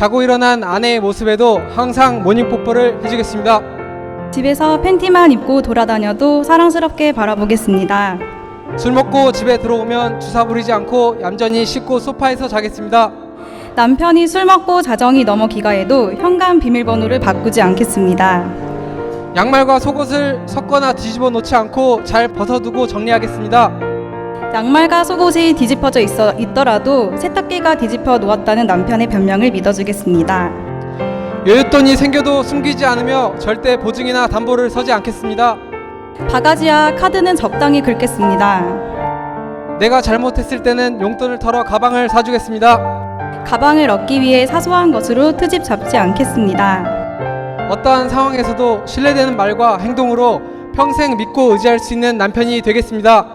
자고 일어난 아내의 모습에도 항상 모닝 뽀뽀를 해주겠습니다. 집에서 팬티만 입고 돌아다녀도 사랑스럽게 바라보겠습니다. 술 먹고 집에 들어오면 주사 부리지 않고 얌전히 씻고 소파에서 자겠습니다. 남편이 술 먹고 자정이 넘어 귀가해도 현관 비밀번호를 바꾸지 않겠습니다. 양말과 속옷을 섞거나 뒤집어 놓지 않고 잘 벗어두고 정리하겠습니다. 양말과 속옷이 뒤집어져 있어 있더라도 세탁기가 뒤집어 놓았다는 남편의 변명을 믿어주겠습니다. 여윳돈이 생겨도 숨기지 않으며 절대 보증이나 담보를 서지 않겠습니다. 바가지와 카드는 적당히 긁겠습니다. 내가 잘못했을 때는 용돈을 털어 가방을 사주겠습니다. 가방을 얻기 위해 사소한 것으로 트집 잡지 않겠습니다. 어떠한 상황에서도 신뢰되는 말과 행동으로 평생 믿고 의지할 수 있는 남편이 되겠습니다.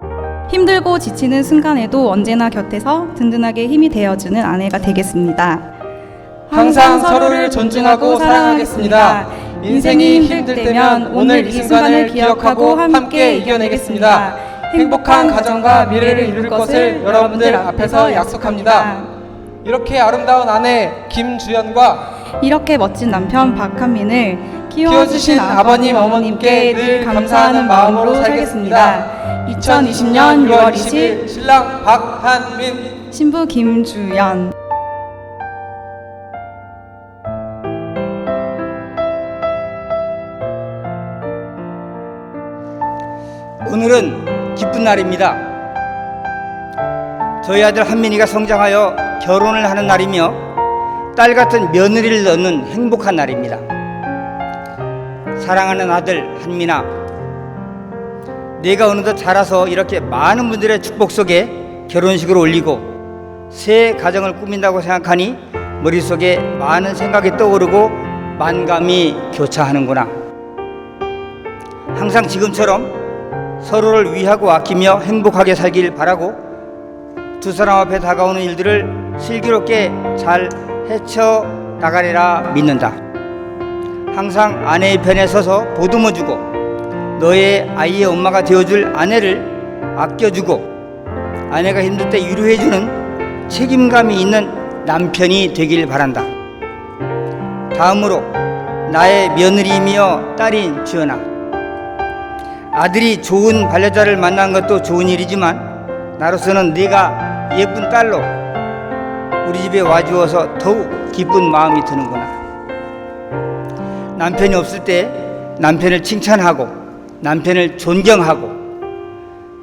힘들고 지치는 순간에도 언제나 곁에서 든든하게 힘이 되어주는 아내가 되겠습니다. 항상 서로를 존중하고 사랑하겠습니다. 인생이 힘들 때면 오늘 이 순간을 기억하고 함께 이겨내겠습니다. 행복한 가정과 미래를 이룰 것을 여러분들 앞에서 약속합니다. 이렇게 아름다운 아내 김주연과 이렇게 멋진 남편 박한민을 키워주신 아버님 어머님께 늘 감사하는 마음으로 살겠습니다. 2020년 6월 20일 신랑 박한민 신부 김주연 오늘은 기쁜 날입니다. 저희 아들 한민이가 성장하여 결혼을 하는 날이며 딸 같은 며느리를 얻는 행복한 날입니다. 사랑하는 아들 한민아, 내가 어느덧 자라서 이렇게 많은 분들의 축복 속에 결혼식을 올리고 새 가정을 꾸민다고 생각하니 머릿속에 많은 생각이 떠오르고 만감이 교차하는구나. 항상 지금처럼 서로를 위하고 아끼며 행복하게 살길 바라고 두 사람 앞에 다가오는 일들을 슬기롭게 잘 헤쳐 나가리라 믿는다. 항상 아내의 편에 서서 보듬어 주고 너의 아이의 엄마가 되어줄 아내를 아껴주고 아내가 힘들 때 위로해주는 책임감이 있는 남편이 되길 바란다. 다음으로 나의 며느리이며 딸인 주연아. 아들이 좋은 반려자를 만난 것도 좋은 일이지만 나로서는 네가 예쁜 딸로 우리 집에 와주어서 더욱 기쁜 마음이 드는구나. 남편이 없을 때 남편을 칭찬하고 남편을 존경하고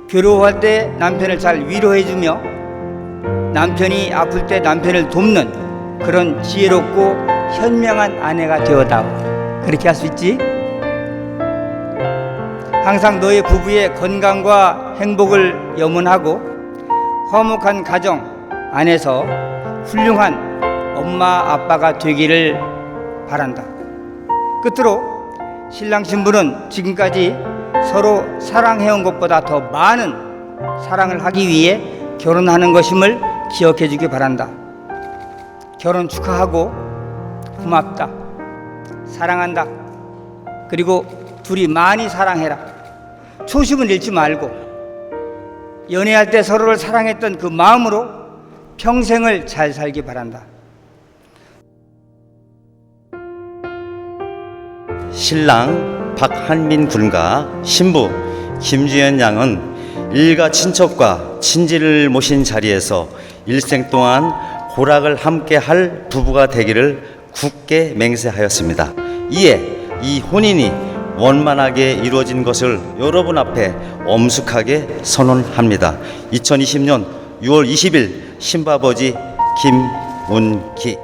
괴로워할 때 남편을 잘 위로해주며 남편이 아플 때 남편을 돕는 그런 지혜롭고 현명한 아내가 되어다오. 그렇게 할 수 있지? 항상 너의 부부의 건강과 행복을 염원하고 화목한 가정 안에서 훌륭한 엄마 아빠가 되기를 바란다. 끝으로 신랑 신부는 지금까지 서로 사랑해온 것보다 더 많은 사랑을 하기 위해 결혼하는 것임을 기억해 주기 바란다. 결혼 축하하고 고맙다. 사랑한다. 그리고 둘이 많이 사랑해라. 초심은 잃지 말고 연애할 때 서로를 사랑했던 그 마음으로 평생을 잘 살기 바란다. 신랑 박한민 군과 신부 김주연 양은 일가 친척과 친지를 모신 자리에서 일생 동안 고락을 함께 할 부부가 되기를 굳게 맹세하였습니다. 이에 이 혼인이 원만하게 이루어진 것을 여러분 앞에 엄숙하게 선언합니다. 2020년 6월 20일 신바버지 김운기